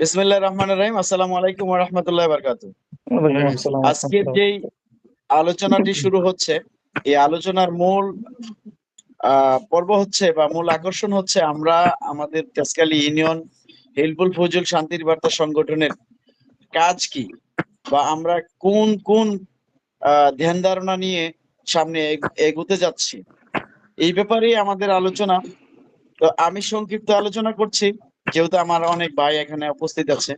বিসমিল্লাহ রহমান রহিম। আসসালামু আলাইকুম রহমতুল্লাহ বারকাতু। আজকের যেই আলোচনাটি শুরু হচ্ছে এই আলোচনার মূল পর্ব হচ্ছে বা মূল আকর্ষণ হচ্ছে আমরা আমাদের তেজকালি ইউনিয়ন হেলফুল ফজল শান্তির বার্তা সংগঠনের কাজ কি বা আমরা কোন কোন ধ্যান ধারণা নিয়ে সামনে এগুতে যাচ্ছি। এই ব্যাপারে আমাদের আলোচনা। তো আমি সংক্ষিপ্ত আলোচনা করছি। যেহেতু আমার অনেক ভাই এখানে উপস্থিত আছে।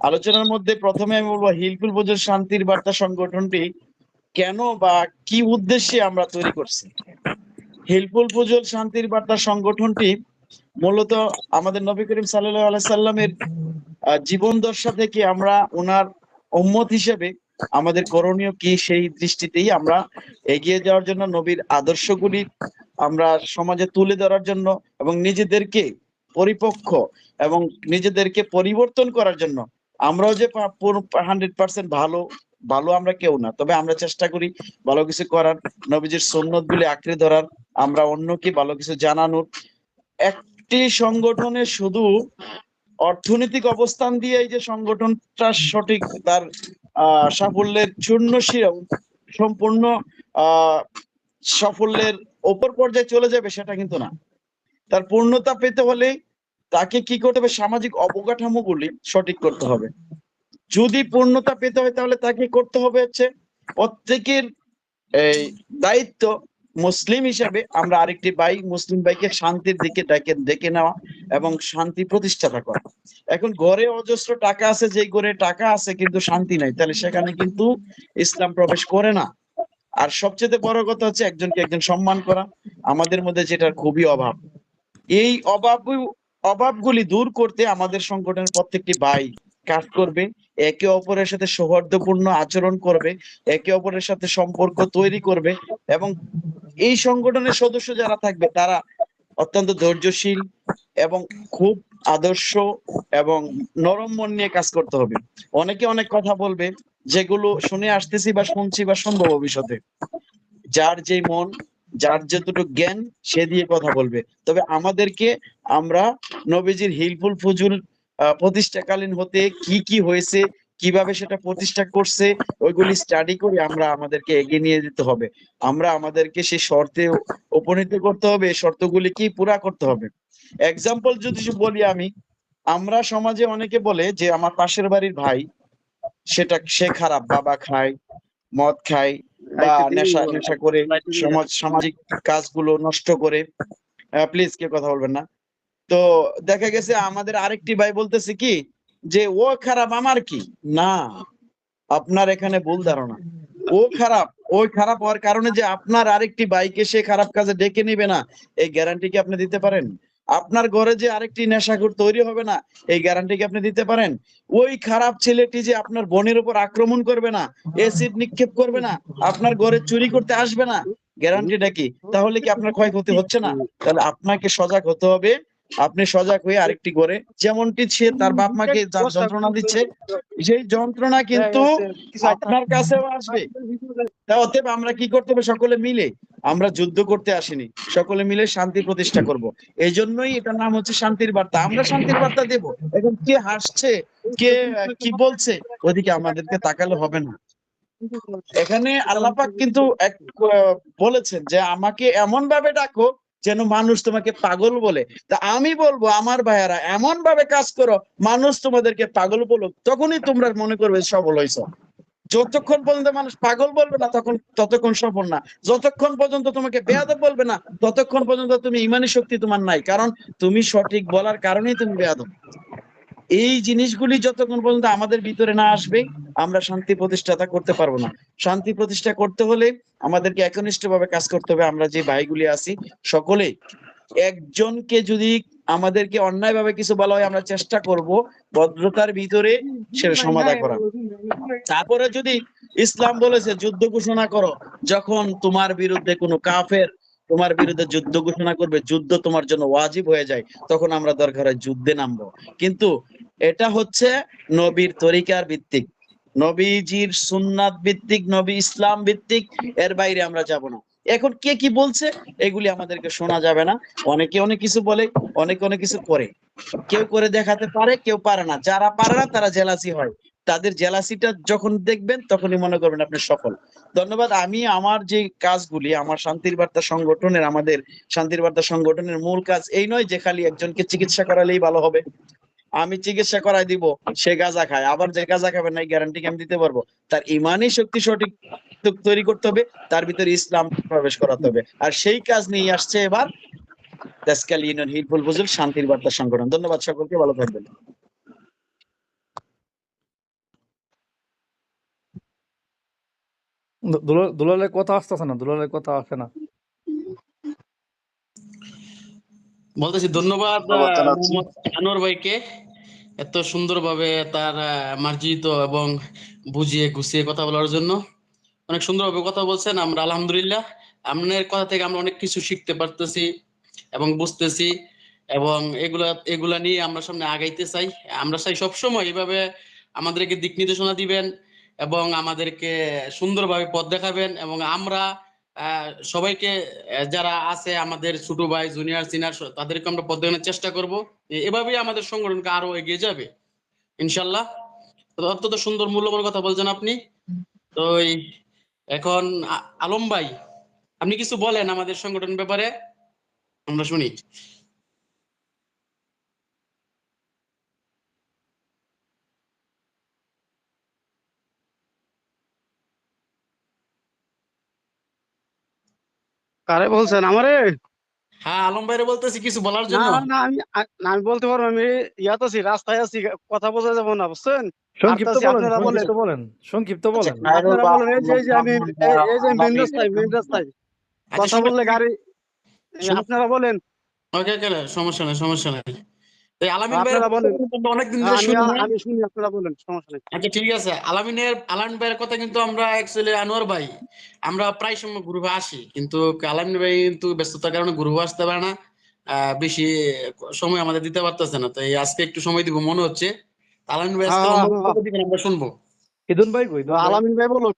আলোচনার মধ্যে প্রথমে আমি বলব, হিলফুল ফজল শান্তির বার্তা সংগঠনটি কেন বা কি উদ্দেশ্যে আমরা তৈরি করছি? হিলফুল ফজল শান্তির বার্তা সংগঠনটি মূলত আমাদের নবী করিম সাল্লামের জীবন দশা থেকে আমরা ওনার উম্মত হিসেবে আমাদের করণীয় কি সেই দৃষ্টিতেই আমরা এগিয়ে যাওয়ার জন্য, নবীর আদর্শগুলি আমরা সমাজে তুলে ধরার জন্য এবং নিজেদেরকে পরিপক্ষ এবং নিজেদেরকে পরিবর্তন করার জন্য আমরাও যে হান্ড্রেড পার্সেন্ট ভালো ভালো আমরা কেউ না। তবে আমরা চেষ্টা করি ভালো কিছু করার। নবীজির সন্ন্যত গুলি আঁকড়ে ধরার। আমরা অন্যকে ভালো কিছু জানানোর। একটি সংগঠনে শুধু অর্থনৈতিক অবস্থান দিয়ে এই যে সংগঠনটা সঠিক, তার সাফল্যের চূর্ণ সম্পূর্ণ সাফল্যের ওপর পর্যায়ে চলে যাবে সেটা কিন্তু না। তার পূর্ণতা পেতে হলে তাকে কি করতে হবে? সামাজিক অবকাঠামোগুলি সঠিক করতে হবে। যদি পূর্ণতা পেতে হয় তাহলে তাকে করতে হবে হচ্ছে প্রত্যেকের এই দায়িত্ব মুসলিম হিসাবে আমরা আরেকটি ভাই, মুসলিম ভাইকে শান্তির দিকে ডেকে ডেকে নেওয়া এবং শান্তি প্রতিষ্ঠাতা করা। এখন ঘরে অজস্র টাকা আছে যে ঘরে টাকা আছে কিন্তু শান্তি নাই, তাহলে সেখানে কিন্তু ইসলাম প্রবেশ করে না। আর সবচেয়ে বড় কথা হচ্ছে একজনকে একজন সম্মান করা। আমাদের মধ্যে যেটার খুবই অভাব। এই অভাব, অভাবগুলি দূর করতে আমাদের সংগঠনের প্রত্যেকটি ভাই কাজ করবে, একে অপরের সাথে সৌহার্দ্যপূর্ণ আচরণ করবে, একে অপরের সাথে সম্পর্ক তৈরি করবে এবং এই সংগঠনের সদস্য যারা থাকবে, তারা অত্যন্ত ধৈর্যশীল এবং খুব আদর্শ এবং নরম মন নিয়ে কাজ করতে হবে। অনেকে অনেক কথা বলবে, যেগুলো শুনে আসতেছি বা শুনছি বা শুনব ভবিষ্যতে। যার যে মন যার যতটুকু জ্ঞান, সে দিয়ে কথা বলবে। তবে আমাদেরকে আমরা নবীজির হিলফুল ফুজুল প্রতিষ্ঠাকালীন হতে কি কি হয়েছে, কীভাবে সেটা প্রতিষ্ঠা করছে, ওইগুলি স্টাডি করে আমরা আমাদেরকে এগিয়ে নিয়ে যেতে হবে। আমরা আমাদেরকে সেই শর্তে উপনীত করতে হবে শর্তগুলি কি পুরা করতে হবে। এক্সাম্পল যদি বলি আমি, আমরা সমাজে অনেকে বলে যে, আমার পাশের বাড়ির ভাই, সেটা সে খারাপ, বাবা খায়, মদ খায় বা নেশা নেশা করে সমাজ সামাজিক কাজগুলো নষ্ট করে প্লিজ কেউ কথা বলবেন না। তো দেখা গেছে আমাদের আরেকটি ভাই বলতেছে কি যে ও খারাপ আমার কি? না আপনার এখানে ভুল ধারণা। ও খারাপ ওই খারাপ হওয়ার কারণে যে আপনার আরেকটি বাইকে সে খারাপ কাজে ডেকে নিবে না এই গ্যারান্টি কি আপনি দিতে পারেন? আপনার ঘরে যে আরেকটি নেশাখুর তৈরি হবে না, এই গ্যারান্টি কি আপনি দিতে পারেন? ওই খারাপ ছেলেটি যে আপনার বোনের উপর আক্রমণ করবে না এসিড নিক্ষেপ করবে না, আপনার ঘরে চুরি করতে আসবে না গ্যারান্টিটা কি? তাহলে কি আপনার ক্ষয়ক্ষতি হচ্ছে না? তাহলে আপনাকে সজাগ হতে হবে। আপনি সজাগ হয়ে আরেকটি করে যেমনটি সে তার বাপ মাকে যন্ত্রণা দিচ্ছে সেই যন্ত্রণা কিন্তু আপনার কাছেও আসবে। অতএব আমরা কি করতে হবে? সকলে মিলে। আমরা যুদ্ধ করতে আসিনি। সকলে মিলে শান্তি প্রতিষ্ঠা করব। এই জন্যই এটার নাম হচ্ছে শান্তির বার্তা। আমরা শান্তির বার্তা দেব। এখন কে হাসছে কে কি বলছে ওদিকে আমাদেরকে তাকালে হবে না। এখানে আল্লাপাক কিন্তু এক বলেছেন যে আমাকে এমন ভাবে ডাকো যেন মানুষ তোমাকে পাগল বলে। তা আমি বলব, আমার ভাইয়ারা এমন ভাবে কাজ করো, মানুষ তোমাদেরকে পাগল বলুক, তখনই তোমরা মনে করবে সবল হয়েছ। যতক্ষণ পর্যন্ত মানুষ পাগল বলবে না, তখন, ততক্ষণ সফল না। যতক্ষণ পর্যন্ত তোমাকে বেয়াদব বলবে না, ততক্ষণ পর্যন্ত তুমি ইমানি শক্তি তোমার নাই। কারণ তুমি সঠিক বলার কারণেই তুমি বেয়াদব। এই জিনিসগুলি যতক্ষণ পর্যন্ত আমাদের ভিতরে না আসবে, আমরা শান্তি প্রতিষ্ঠাতা করতে পারব না। শান্তি প্রতিষ্ঠা করতে হলে আমাদেরকে একনিষ্ঠ ভাবে কাজ করতে হবে। আমরা যে ভাইগুলি আছি, সকলে একজনকে যদি আমাদেরকে অন্যায় ভাবে কিছু বলা হয়, আমরা চেষ্টা করব ভদ্রতার ভিতরে সেটা সমাধান করা তারপরে যদি ইসলাম বলেছে, যুদ্ধ ঘোষণা করো, যখন তোমার বিরুদ্ধে কোনো কাফের তোমার বিরুদ্ধে যুদ্ধ ঘোষণা করবে, যুদ্ধ তোমার জন্য ওয়াজিব হয়ে যায়, তখন আমরা দরকার হয় যুদ্ধে নামবো। কিন্তু এটা হচ্ছে নবীর তরিকার ভিত্তিক। নবীজির সুন্নাত ভিত্তিক, নবী ইসলাম ভিত্তিক, এর বাইরে আমরা যাব না। এখন কে কি বলছে, এগুলি আমাদেরকে শোনা যাবে না। অনেকে অনেক কিছু বলে, অনেকে অনেক কিছু করে। কেউ করে দেখাতে পারে, কেউ পারে না। যারা পারে না, তারা জেলাসি হয়। তাদের জেলাসিটা যখন দেখবেন, তখনই মনে করবেন আপনি সফল। ধন্যবাদ। আমি আমার যে কাজগুলি, আমার শান্তির বার্তা সংগঠনের, আমাদের শান্তির বার্তা সংগঠনের মূল কাজ এই নয় যে খালি একজনকে চিকিৎসা করালেই ভালো হবে। আমি চিকিৎসা করাই দিব, সে গাঁজা খায়। আবার যে গাঁজা খাবে না গ্যারান্টি আমি দিতে পারব? তার ইমানই শক্তি সঠিক তৈরি করতে হবে, তার ভিতরে ইসলাম প্রবেশ করাতে হবে। আর সেই কাজ নিয়ে আসছে এবার দাসকাল ইউনিয়ন হিলফুল ফুজুল শান্তির বার্তা সংগঠন। ধন্যবাদ সকলকে, ভালো থাকবেন। দুলালের কথা আসতেছে না, দুলালের কথা আসে না। বলতেছি ধন্যবাদ আনোয়ার ভাইকে। এত সুন্দরভাবে তার মার্জিত এবং বুঝিয়ে গুছিয়ে কথা বলার জন্য। অনেক সুন্দরভাবে কথা বলছেন আমরা আলহামদুলিল্লাহ। আপনার কথা থেকে আমরা অনেক কিছু শিখতে পারতেছি এবং বুঝতেছি এবং এগুলা এগুলা নিয়ে আমরা সামনে আগাইতে চাই। আমরা চাই সবসময় এইভাবে আমাদেরকে দিক নির্দেশনা দিবেন এবং আমাদেরকে সুন্দরভাবে পথ দেখাবেন এবং আমরা সবাইকে যারা আছে আমাদের ছোট ভাই জুনিয়র সিনিয়র তাদেরকে আমরা পথ চেষ্টা করব। এভাবেই আমাদের সংগঠনকে আরও এগিয়ে যাবে, ইনশাল্লাহ। অত্যন্ত সুন্দর, মূল্যবান কথা বলছেন আপনি। তো এখন আলম ভাই, আপনি কিছু বলেন আমাদের সংগঠন ব্যাপারে? আমরা শুনি। কারে বলছেন? আমারে? হ্যাঁ আলম ভাইরে বলতেছি কিছু বলার জন্য। না আমি না, আমি বলতে পারব আমি ইয়াত আছি রাস্তায় আছি কথা বোঝা যাব না বুঝছেন? সংক্ষিপ্ত বলেন আপনারা বলেন। সংক্ষিপ্ত বলেন। সংক্ষিপ্ত বলেন। আচ্ছা, আপনারা বলেন এই যে এই যে আমি এই যে মেন রাস্তায় মেন রাস্তায়। আচ্ছা, কথা বললে গাড়ি আপনারা বলেন। ওকে ওকে সমস্যা নাই সমস্যা নাই। এই আলামিন ভাই আপনারা বলেন। অনেকদিন ধরে শুনি। আমি শুনি আপনারা বলেন সমস্যা নেই। আচ্ছা ঠিক আছে। আলামিনের আলামিন ভাইয়ের কথা কিন্তু আমরা অ্যাকচুয়ালি আনোয়ার ভাই আমরা প্রায় সময় গ্রুপে আসি কিন্তু আলামিন ভাই কিন্তু ব্যস্ততার কারণে গ্রুপে আসতে পারে না। আহ, বেশি সময় আমাদের দিতে পারতেছে না তো এই আজকে একটু সময় দিব মনে হচ্ছে। আলামিন ভাই হ্যাঁ, আমরা শুনব? ইদুন ভাই কই? আলামিন ভাই বলুন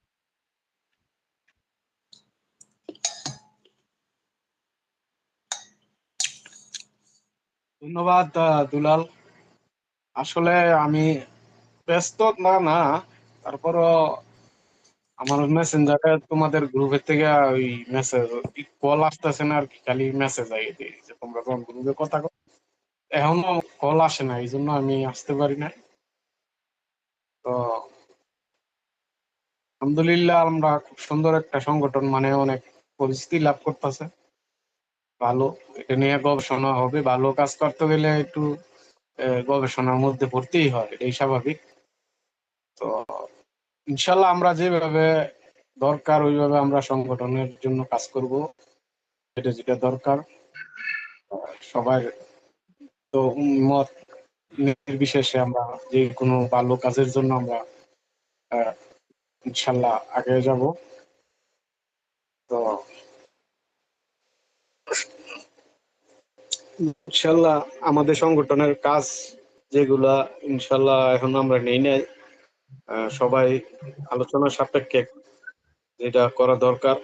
ধন্যবাদ দুলাল। আসলে আমি ব্যস্ত না না। তারপরও আমার মেসেঞ্জারে তোমাদের গ্রুপের থেকে ওই মেসেজ কল আসতেছে না আর কি, খালি মেসেজ দিয়ে। যে তোমরা কোন গ্রুপে কথা এখনও কল আসে না এই জন্য আমি আসতে পারি না তো আলহামদুলিল্লাহ, আমরা খুব সুন্দর একটা সংগঠন মানে অনেক পরিচিতি লাভ করতেছে। ভালো এটা নিয়ে গবেষণা হবে। ভালো কাজ করতে গেলে একটু গবেষণার মধ্যে পড়তেই হয় এটাই স্বাভাবিক। তো ইনশাল্লাহ আমরা যেভাবে দরকার, ওইভাবে আমরা সংগঠনের জন্য কাজ করব। যেটা যেটা দরকার। সবার তো মত নির্বিশেষে আমরা যে কোনো ভালো কাজের জন্য আমরা ইনশাল্লাহ আগে যাব। তো ইনশাল্লাহ আমাদের সংগঠনের কাজ যেগুলা ইনশাল্লাহ এখন আমরা নেই নাই সবাই আলোচনা সাপেক্ষে যেটা করা দরকার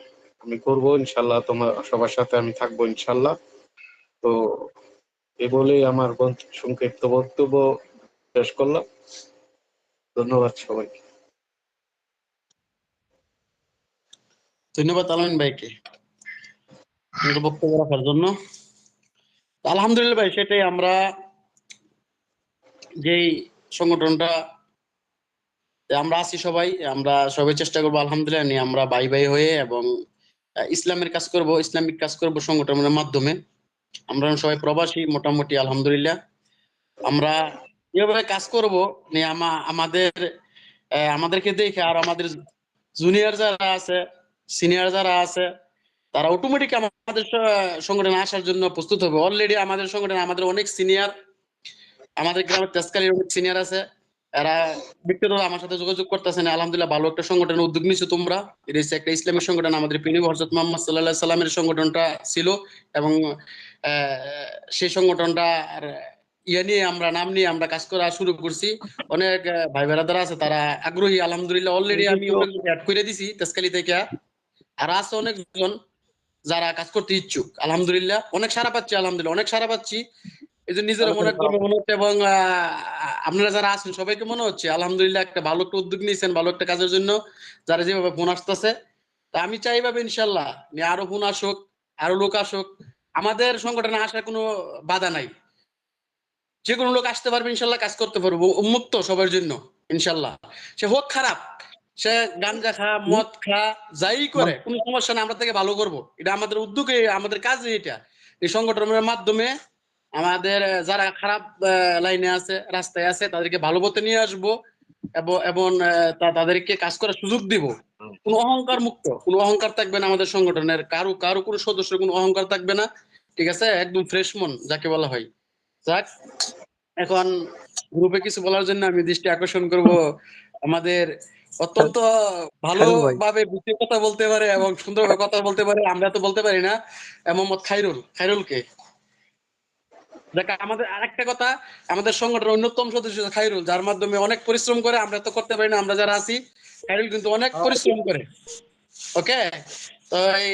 আমি করব ইনশাল্লাহ, তোমার সবার সাথে আমি থাকব ইনশাল্লাহ। তো এ বলেই আমার সংক্ষিপ্ত বক্তব্য শেষ করলাম। ধন্যবাদ সবাইকে। ধন্যবাদ আলামিন ভাইকে। বক্তব্য রাখার জন্য। আলহামদুলিল্লাহ ভাই, সেটাই আমরা যেই সংগঠনটা আমরা আছি সবাই, আমরা সবাই চেষ্টা করব আলহামদুলিল্লাহ নিয়ে আমরা ভাই ভাই হয়ে এবং ইসলামের কাজ করব, ইসলামিক কাজ করব সংগঠনের মাধ্যমে। আমরা সবাই প্রবাসী, মোটামুটি আলহামদুলিল্লাহ। আমরা এভাবে কাজ করব নিয়ে আমা- আমাদের আমাদেরকে দেখে আর আমাদের জুনিয়র যারা আছে সিনিয়র যারা আছে তারা অটোমেটিক আমাদের সংগঠনে আসার জন্য প্রস্তুত হবে। অলরেডি আমাদের সংগঠনে আমাদের অনেক সিনিয়র আমাদের গ্রামের তেজকালীর অনেক সিনিয়র আছে। এরা ব্যক্তিগত আমার সাথে যোগাযোগ করতেছেন। আলহামদুলিল্লাহ ভালো একটা সংগঠনের উদ্যোগ নিছো তোমরা। এটা হচ্ছে একটা ইসলামিক সংগঠন আমাদের পিনি হজরত মোহাম্মদ সাল্লাহ সাল্লামের সংগঠনটা ছিল এবং সেই সংগঠনটা আর ইয়ে নিয়ে আমরা নাম নিয়ে আমরা কাজ করা শুরু করছি। অনেক ভাই বেড়াদার আছে তারা আগ্রহী। আলহামদুলিল্লাহ অলরেডি আমি অ্যাড করে দিছি তেজকালি থেকে। আর আছে অনেকজন। যারা কাজ করতে ইচ্ছুক আলহামদুলিল্লাহ। অনেক সারা পাচ্ছি আলহামদুলিল্লাহ অনেক সারা পাচ্ছি। এই যে নিজের মনে মনে হচ্ছে এবং আপনারা যারা আছেন সবাইকে মনে হচ্ছে আলহামদুলিল্লাহ একটা ভালো একটা উদ্যোগ নিয়েছেন ভালো একটা কাজের জন্য। যারা যেভাবে ফোন আসতেছে তা আমি চাই ভাবে ইনশাল্লাহ আরও ফোন আসুক আরও লোক আসুক। আমাদের সংগঠনে আসার কোনো বাধা নাই। যে কোনো লোক আসতে পারবে ইনশাল্লাহ কাজ করতে পারব উন্মুক্ত সবার জন্য ইনশাল্লাহ। সে হোক খারাপ সে গাঞ্জা খা মদ খা যাই করে কোনো সমস্যা না আমরা তাকে ভালো করব। এটা আমাদের উদ্যোগে আমাদের কাজ এটা। এই সংগঠনের মাধ্যমে আমাদের যারা খারাপ লাইনে আছে রাস্তায় আছে তাদেরকে ভালো পথে নিয়ে আসব এবং তাদেরকে কাজ করার সুযোগ দিব। কোনো অহংকার মুক্ত কোনো অহংকার থাকবে না আমাদের সংগঠনের। কারও কারও কোনো সদস্য কোনো অহংকার থাকবে না। ঠিক আছে? একদম ফ্রেশ মন যাকে বলা হয়। যাক এখন গ্রুপে কিছু বলার জন্য আমি দৃষ্টি আকর্ষণ করব। আমাদের অত্যন্ত ভালোভাবে বুঝে কথা বলতে পারে এবং সুন্দরভাবে কথা বলতে পারে আমরা তো বলতে পারি না। মোহাম্মদ খাইরুল খাইরুলকে। দেখ আমাদের আরেকটা কথা আমাদের সংগঠনের অন্যতম সদস্য খাইরুল যার মাধ্যমে অনেক পরিশ্রম করে আমরা তো করতে পারি না আমরা যারা আছি খাইরুল কিন্তু অনেক পরিশ্রম করে। ওকে? তো এই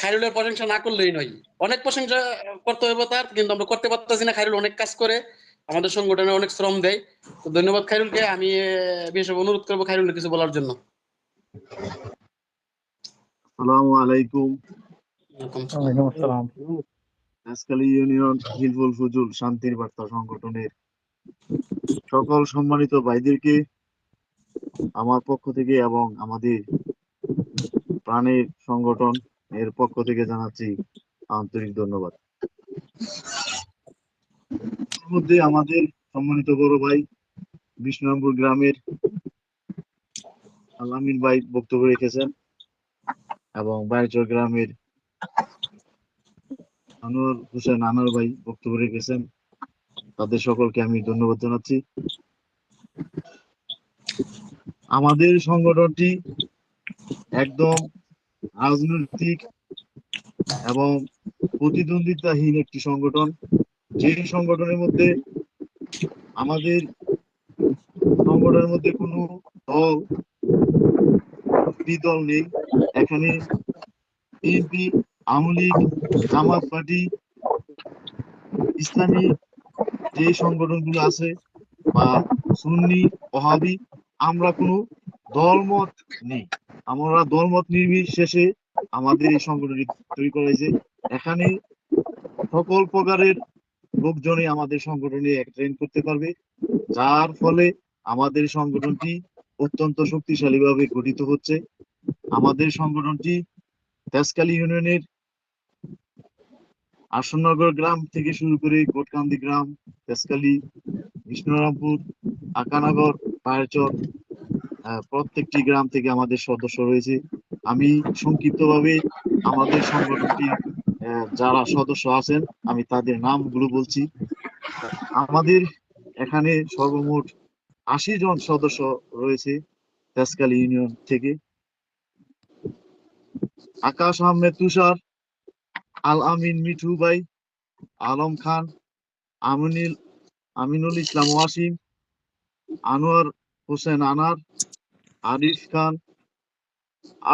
খাইরুলের প্রশংসা না করলেই নয়। অনেক প্রশংসা করতে হবে তার কিন্তু আমরা করতে পারতেছি না খাইরুল অনেক কাজ করে। আমাদের সংগঠনে অনেক শ্রম দেয়। তো ধন্যবাদ খাইরুলকে আমি বিশেষ অনুরোধ করব খাইরুল কিছু বলার জন্য। আসসালামু আলাইকুম। আজকাল ইউনিয়ন হিলফুল ফুজুল শান্তির বার্তা সংগঠনের সকল সম্মানিত ভাইদেরকে আমার পক্ষ থেকে এবং আমাদের প্রাণের সংগঠন এর পক্ষ থেকে জানাচ্ছি আন্তরিক ধন্যবাদ। মধ্যে আমাদের সম্মানিত বড় ভাই বিষ্ণুরামপুর গ্রামের আলামিন ভাই বক্তব্য রেখেছেন এবং বাইচর গ্রামের আনোয়ার হোসেন আনোয়ার ভাই বক্তব্য রেখেছেন। তাদের সকলকে আমি ধন্যবাদ জানাচ্ছি। আমাদের সংগঠনটি একদম রাজনৈতিক এবং প্রতিদ্বন্দ্বিতাহীন একটি সংগঠন। যে সংগঠনের মধ্যে আমাদের সংগঠনের মধ্যে কোনো দল দল নেই। এখানে বিএনপি, আওয়ামী লীগ, জামাত পার্টি, ইসলামী যে সংগঠনগুলো আছে বা সুন্নি, ওহাবি, আমরা কোনো দলমত নেই। আমরা দলমত নির্বিশেষে আমাদের এই সংগঠনটি তৈরি করা হয়েছে। এখানে সকল প্রকারের লোকজনই আমাদের সংগঠনে ট্রেন করতে পারবে। যার ফলে আমাদের সংগঠনটি অত্যন্ত শক্তিশালী ভাবে গঠিত হচ্ছে। আমাদের সংগঠনটি তেজকালী ইউনিয়নের আসননগর গ্রাম থেকে শুরু করে কোটকান্দি গ্রাম তেজকালী বিষ্ণুরামপুর আকানগর, পায়রচর প্রত্যেকটি গ্রাম থেকে আমাদের সদস্য রয়েছে। আমি সংক্ষিপ্তভাবে আমাদের সংগঠনটি যারা সদস্য আছেন, আমি তাদের নামগুলো বলছি। আমাদের এখানে সর্বমোট আশি জন সদস্য রয়েছে তেজকালী ইউনিয়ন থেকে। আকাশ আহমেদ তুষার, আল আমিন মিঠু ভাই, আলম খান, আমিনুল আমিনুল ইসলাম ওয়াসিম, আনোয়ার হোসেন আনার, আরিফ খান,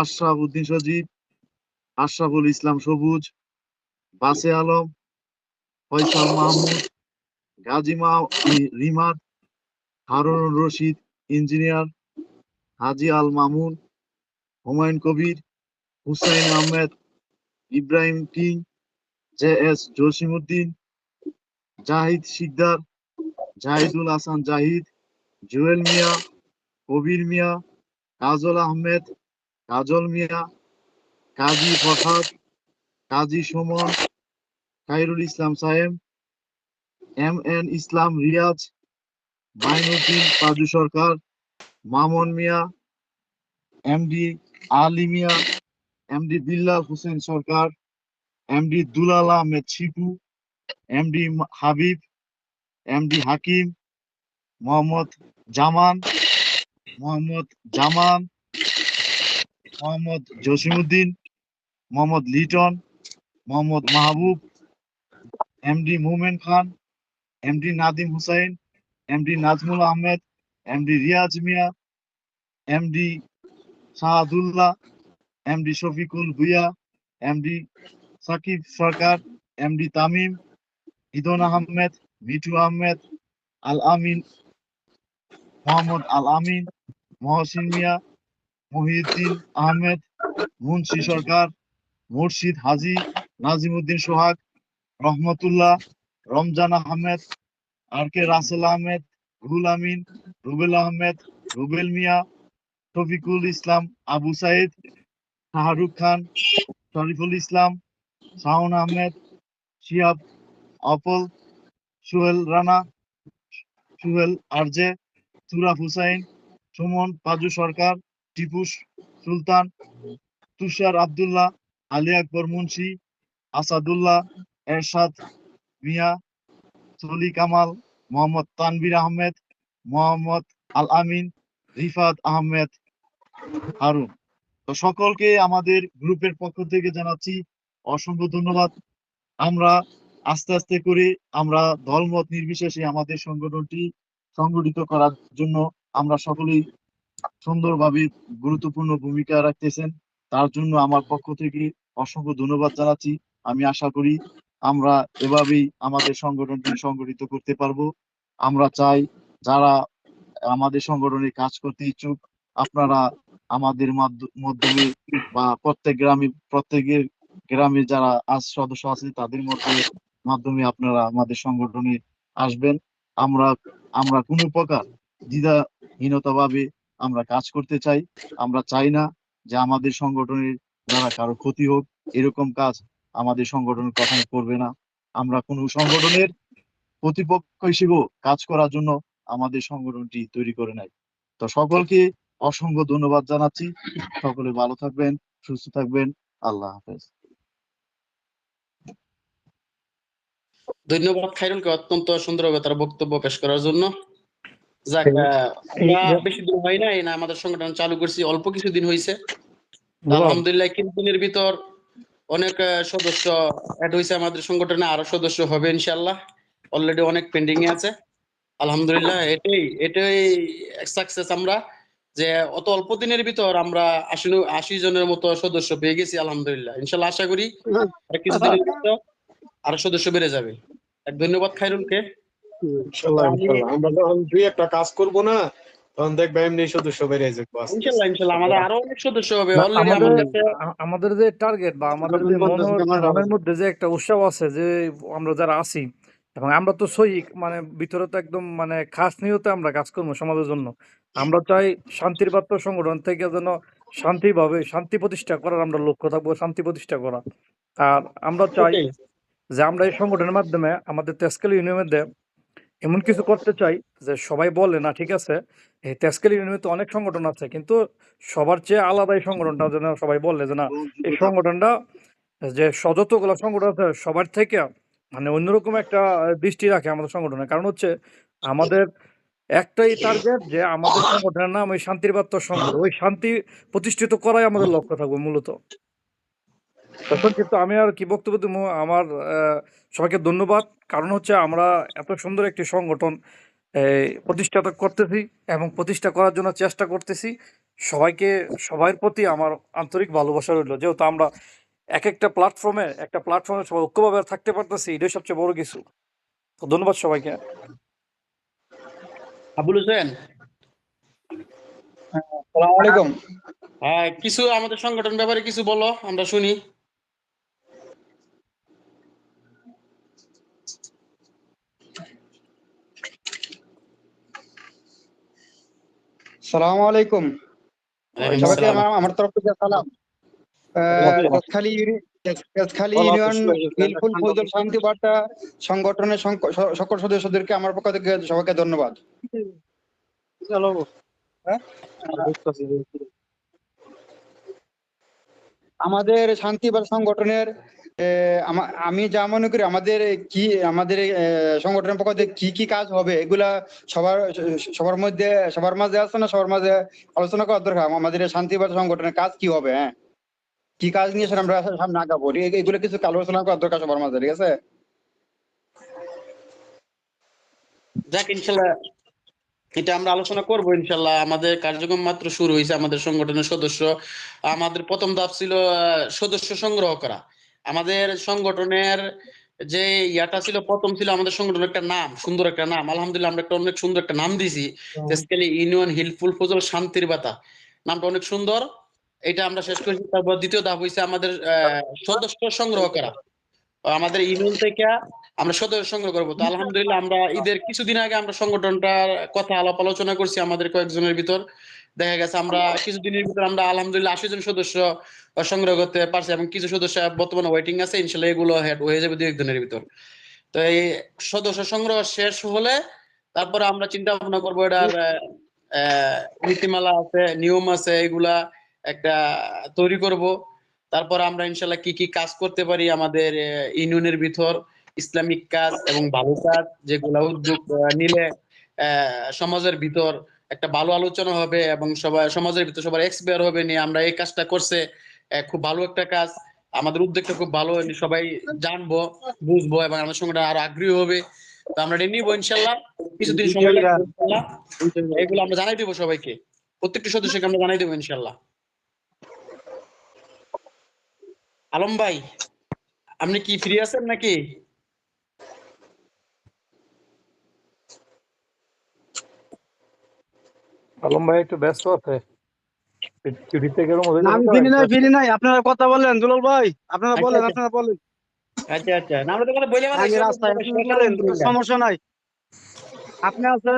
আশরাফ উদ্দিন সজীব, আশরাফুল ইসলাম সবুজ বাসে আলম, ফয়সাল মাহমুদ, গাজী মা Rimad, Harun Rashid, engineer, Haji Al Mamun, Humayun Kabir, Hussain Ahmed, Ibrahim King, J S Jasimuddin, Zahid Sikder, Zahidul Hasan Zahid, Jewel Mia, Kabir Mia, Kajal Ahmed, Kajal Mia, Kazi Farhad Kazi Sumon Khairul Islam Saheb, M N Islam Riaz, Mainuddin Paju Sarkar, Mamun Mia MD Ali Mia MD Billal Hossain Sarkar MD Dulal Ahmed Shipu MD Habib MD Hakim, Mohammad Zaman Mohammad Zaman, Mohammad Jasimuddin, Mohammad Liton Mohammad Mahbub, MD Momen Khan, MD Nadim Hussain, MD Nazmul Ahmed, MD Riaz Mia, MD Shahadullah, MD Shafiqul Bhuiyan, MD Sakib Sarkar, MD Tamim, Idon Ahmed, Mithu Ahmed, Al Amin, Mohammad Al Amin, Mohsin Mia, Mohiuddin Ahmed, Munshi Sarkar, Murshid Haji Nazimuddin Sohag, Rahmatullah, Ramzan Ahmed, R K Rasel Ahmed, Ruhul Amin, Rubel Ahmed, Rubel Mia, Shafiqul Islam, Abu Saeed, Shahrukh Khan, Shariful Islam Shahan Ahmed, Shihab অপল, Suhel Rana, Suhel RJ, সুরাফ Hussain, Sumon Paju Sarkar, Tipu Sultan, Tushar Abdullah, Ali Akbar Munshi Asadullah, Ershad, Mia সলি Kamal, Mohammad Tanvir Ahmed, Mohammad Al Amin Rifat Ahmed Harun. তো সকলকে আমাদের গ্রুপের পক্ষ থেকে জানাচ্ছি অসংখ্য ধন্যবাদ। আমরা আস্তে আস্তে করে আমরা দলমত নির্বিশেষে আমাদের সংগঠনটি সংগঠিত করার জন্য আমরা সকলেই সুন্দরভাবে গুরুত্বপূর্ণ ভূমিকা রাখতেছেন। তার জন্য আমার পক্ষ থেকে অসংখ্য ধন্যবাদ জানাচ্ছি। আমি আশা করি আমরা এভাবেই আমাদের সংগঠনটি সংগঠিত করতে পারব। আমরা চাই যারা আমাদের সংগঠনে কাজ করতে ইচ্ছুক, আপনারা আমাদের মাধ্য- মাধ্যমে বা প্রত্যেক গ্রামে, প্রত্যেকের গ্রামে যারা আজ সদস্য আছে, তাদের মধ্যে মাধ্যমে আপনারা আমাদের সংগঠনে আসবেন। আমরা আমরা কোনো প্রকার দ্বিধাহীনতা ভাবে আমরা কাজ করতে চাই। আমরা চাই না যে আমাদের সংগঠনের দ্বারা কারও ক্ষতি হোক। এরকম কাজ আমাদের সংগঠন কখনো করবে না। আমরা কোনো সংগঠনের প্রতিপক্ষ হিসেবেও কাজ করার জন্য আমাদের সংগঠনটি তৈরি করে নাই তো সকলকে অসংখ্য ধন্যবাদ জানাচ্ছি। সকলে ভালো থাকবেন সুস্থ থাকবেন। আল্লাহ হাফেজ। ধন্যবাদ খাইরুলকে অত্যন্ত সুন্দরভাবে তার বক্তব্য পেশ করার জন্য। যাক বেশি দিন হয় না এই না আমাদের সংগঠন চালু করছি অল্প কিছু দিন হয়েছে আলহামদুলিল্লাহ কিছুদিনের ভিতর অনেক সদস্য অ্যাড হয়েছে আমাদের সংগঠনে, আরও সদস্য হবে ইনশাল্লাহ অলরেডি অনেক পেন্ডিং এ আছে। আলহামদুলিল্লাহ, এটাই এটাই সাকসেস আমরা যে অত অল্প দিনের ভিতর আমরা আশি আশি জনের মতো সদস্য পেয়ে গেছি, আলহামদুলিল্লাহ। ইনশাল্লাহ আশা করি আর কিছুদিনের ভিতর আরও সদস্য বেড়ে যাবে। ধন্যবাদ খাইরুলকে। আমরা যখন দুই একটা কাজ করব না তখন দেখবে এমনি সদস্য বেড়ে যাবে আস্তে ইনশাল্লাহ ইনশাল্লাহ। আমাদের আরও অনেক সদস্য হবে অলরেডি আমাদের যে টার্গেট বা আমাদের যে মনের মনের মধ্যে যে একটা উৎসাহ আছে যে আমরা যারা আছি এবং আমরা তো সই মানে ভিতরে তো একদম মানে খাস নিয়তে আমরা কাজ করব সমাজের জন্য। আমরা চাই শান্তির বার্তা সংগঠন থেকে যেন শান্তিভাবে শান্তি প্রতিষ্ঠা করার আমরা লক্ষ্য থাকব শান্তি প্রতিষ্ঠা করা। আর আমরা চাই যে আমরা এই সংগঠনের মাধ্যমে আমাদের তেজকাল ইউনিয়নের এমন কিছু করতে চাই যে সবাই বলে না ঠিক আছে এই তেজকাল ইউনিয়নে অনেক সংগঠন আছে কিন্তু সবার চেয়ে আলাদা এই সংগঠনটা যেন সবাই বলে যে না এই সংগঠনটা যে যতগুলো সংগঠন আছে সবার থেকে মানে অন্যরকম একটা দৃষ্টি রাখে আমাদের সংগঠনে কারণ হচ্ছে আমাদের একটাই টার্গেট যে আমাদের সংগঠনের নাম ওই শান্তির বার্তা সংগঠন ওই শান্তি প্রতিষ্ঠিত করাই আমাদের লক্ষ্য থাকবে মূলত। তখন কিন্তু আমি আর কি বক্তব্য দেবো আমার আহ, সবাইকে ধন্যবাদ। কারণ হচ্ছে আমরা এত সুন্দর একটি সংগঠন এই, প্রতিষ্ঠা করতেছি এবং প্রতিষ্ঠা করার জন্য চেষ্টা করতেছি। সবাইকে সবার প্রতি আমার আন্তরিক ভালোবাসা রইল। যেহেতু আমরা এক একটা প্ল্যাটফর্মে একটা প্ল্যাটফর্মে সবাই ঐক্যভাবে থাকতে পারতেছি এটাই সবচেয়ে বড় কিছু। তো ধন্যবাদ সবাইকে। আবুল হোসেন। আসসালামু আলাইকুম। হ্যাঁ কিছু আমাদের সংগঠন ব্যাপারে কিছু বলো আমরা শুনি। সালাম আলাইকুম। সবাইকে আমার তরফ থেকে সালাম খালি খালি ইউনিয়ন বিলফুল ফৌজল শান্তি বার্তা সংগঠনের সকল সদস্যদেরকে আমার পক্ষ থেকে সবাইকে ধন্যবাদ। হ্যাঁ? আমাদের শান্তি বা সংগঠনের আমা- যা মনে করি, আমাদের কি, আমাদের সংগঠনের পক্ষ থেকে কি কি কাজ হবে, এগুলা সবার সবার মধ্যে, সবার মাঝে আছে না সবার মাঝে আলোচনা করার দরকার? আমাদের এই শান্তি বা সংগঠনের কাজ কি হবে হ্যাঁ? কি কাজ নিয়ে সেটা আমরা সামনে আগাবো? এগুলো কিছু আলোচনা করার দরকার সবার মাঝে, ঠিক আছে? যাক, ইনশাল্লাহ এটা আমরা আলোচনা করব, ইনশাল্লাহ। আমাদের কার্যক্রম মাত্র শুরু হয়েছে আমাদের সংগঠনের সদস্য। আমাদের প্রথম ধাপ ছিল সদস্য সংগ্রহ করা। আমাদের সংগঠনের যে ইয়াটা ছিল প্রথম ছিল আমাদের সংগঠনের একটা নাম সুন্দর একটা নাম। আলহামদুলিল্লাহ আমরা একটা অনেক সুন্দর একটা নাম দিয়েছি বেসিক্যালি ইউনিয়ন হিলফুল ফজল শান্তির বাতা। নামটা অনেক সুন্দর। এটা আমরা শেষ করেছি তারপর দ্বিতীয় ধাপ হয়েছে আমাদের আহ, সদস্য সংগ্রহ করা। আমাদের ইউনিয়ন থেকে আমরা সদস্য সংগ্রহ করব। তো আলহামদুলিল্লাহ আমরা ঈদের কিছুদিন আগে আমরা সংগঠনটার কথা আলাপ আলোচনা করছি আমাদের কয়েকজনের ভিতর। দেখা গেছে আমরা কিছুদিনের ভিতর আমরা আলহামদুলিল্লাহ আশি জন সদস্য সংগ্রহ করতে পারছি এবং কিছু সদস্য বর্তমানে ওয়েটিং আছে, ইনশাল্লাহ এগুলো হেড হয়ে যাবে দু একদিনের ভিতর। তো এই সদস্য সংগ্রহ শেষ হলে তারপরে আমরা চিন্তা ভাবনা করব এটার নীতিমালা আছে, নিয়ম আছে, এগুলা একটা তৈরি করব। তারপর আমরা ইনশাল্লাহ কি কি কাজ করতে পারি আমাদের ইউনিয়নের ভিতর, ইসলামিক কাজ এবং ভালো কাজ, যেগুলা উদ্যোগ নিলে সমাজের ভিতর একটা ভালো আলোচনা হবে এবং সবাই সমাজের ভিতর সবার এক্সপায়ার হবে নিয়ে আমরা এই কাজটা করছে। খুব ভালো একটা কাজ। আমাদের উদ্যোগটা খুব ভালো সবাই জানব বুঝব এবং আমাদের সঙ্গে আরও আগ্রহী হবে। তো আমরা এটা নিবো ইনশাল্লাহ। কিছুদিন সময় এগুলো আমরা জানাই দেবো সবাইকে। প্রত্যেকটি সদস্যকে আমরা জানাই দেবো ইনশাল্লাহ। আলম ভাই আপনি কি ফ্রি আছেন নাকি? আলম ভাই একটু ব্যস্ত আছে। ছুটিতে গেলাম আমি ফিরি নাই ফিরি নাই। আপনারা কথা বলেন দুলাল ভাই। আপনারা আচ্ছা, বলেন আচ্ছা। আপনারা বলেন। আচ্ছা আচ্ছা। আমরা তো কথা বলে সমস্যা নাই। আপনি আছেন?